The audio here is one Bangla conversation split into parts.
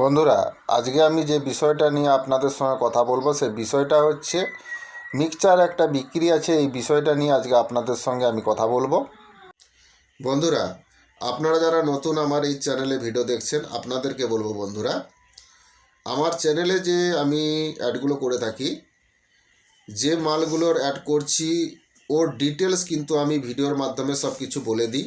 বন্ধুরা, আজকে আমি যে বিষয়টা নিয়ে আপনাদের সঙ্গে কথা বলব, সে বিষয়টা হচ্ছে মিক্সচার একটা বিক্রি আছে, এই বিষয়টা নিয়ে আজকে আপনাদের সঙ্গে আমি কথা বলব। বন্ধুরা, আপনারা যারা নতুন আমার এই চ্যানেলে ভিডিও দেখছেন, আপনাদেরকে বলব বন্ধুরা, আমার চ্যানেলে যে আমি অ্যাডগুলো করে থাকি, যে মালগুলোর অ্যাড করছি, ওর ডিটেলস কিন্তু আমি ভিডিওর মাধ্যমে সব কিছু বলে দিই।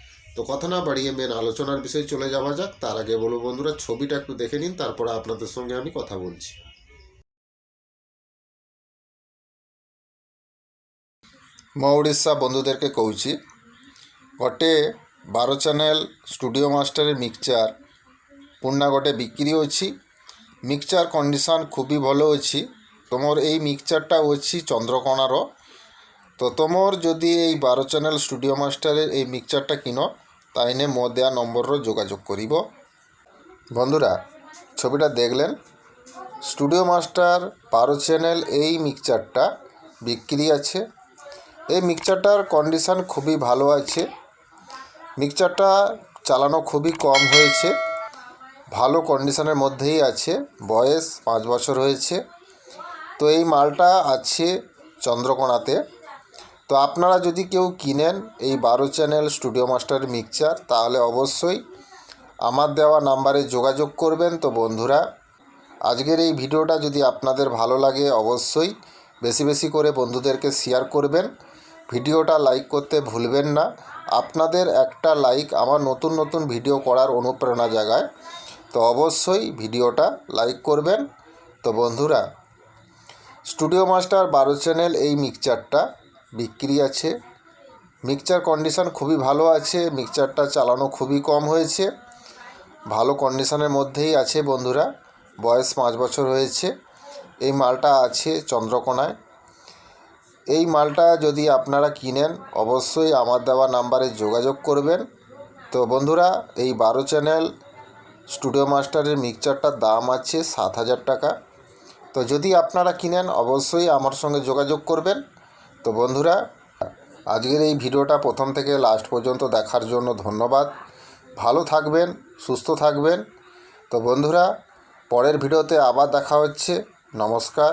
তো কথা না বাড়িয়ে মেন আলোচনার বিষয়ে চলে যাওয়া যাক। তার আগে বলব বন্ধুরা, ছবিটা একটু দেখে নিন, তারপরে আপনাদের সঙ্গে আমি কথা বলছি। ମୁଁ বন্ধুদেরকে কৌছি। କହୁଛି বারো চ্যানেল স্টুডিও মাস্টারের মিক্সচার পূর্ণা গটে বিক্রি ବିକ୍ରି মিক্সচার ମିକ୍ସଚର୍ খুবই ভালো ଭଲ তোমার এই মিক্সচারটা হচ্ছে চন্দ্রকোণার তো তোমার যদি এই বারো চ্যানেল স্টুডিও মাস্টারের এই মিক্সচারটা কিনো, তাইনে মো দেওয়া নম্বরর যোগাযোগ করিব। বন্ধুরা, ছবিটা দেখলেন? স্টুডিও মাস্টার বারো চ্যানেল এই মিক্সচারটা বিক্রি আছে। এই মিক্সচারটার কন্ডিশান খুবই ভালো আছে। মিক্সচারটা চালানো খুবই কম হয়েছে। ভালো কন্ডিশনের মধ্যেই আছে। বয়স পাঁচ বছর হয়েছে। তো এই মালটা আছে চন্দ্রকোনাতে। তো আপনারা যদি কেউ কিনেন এই বারো চ্যানেল স্টুডিও মাস্টার মিক্সচার, তাহলে অবশ্যই আমার দেওয়া নাম্বারে যোগাযোগ করবেন তো বন্ধুরা। আজকের এই ভিডিওটা যদি আপনাদের ভালো লাগে, অবশ্যই বেশি বেশি করে বন্ধুদেরকে শেয়ার করবেন। ভিডিওটা লাইক করতে ভুলবেন না। আপনাদের একটা লাইক আমার নতুন নতুন ভিডিও করার অনুপ্রেরণা জাগায়। তো অবশ্যই ভিডিওটা লাইক করবেন। তো বন্ধুরা, স্টুডিও মাস্টার বারো চ্যানেল এই মিক্সচারটা বিক্রি আছে। মিক্সচার কন্ডিশন খুবই ভালো আছে। মিক্সচারটা চালানো খুবই কম হয়েছে। ভালো কন্ডিশনের মধ্যেই আছে বন্ধুরা। বয়স পাঁচ বছর হয়েছে। এই মালটা আছে চন্দ্রকোনায়। এই মালটা যদি আপনারা কিনেন, অবশ্যই আমার দেওয়া নাম্বারে যোগাযোগ করবেন। তো বন্ধুরা, এই বারো চ্যানেল স্টুডিও মাস্টারের মিক্সচারটার দাম আছে সাত হাজার টাকা। তো যদি আপনারা কিনেন, অবশ্যই আমার সঙ্গে যোগাযোগ করবেন। তো বন্ধুরা, আজকের এই ভিডিওটা প্রথম থেকে লাস্ট পর্যন্ত দেখার জন্য ধন্যবাদ। ভালো থাকবেন, সুস্থ থাকবেন। তো বন্ধুরা, পরের ভিডিওতে আবার দেখা হচ্ছে। নমস্কার।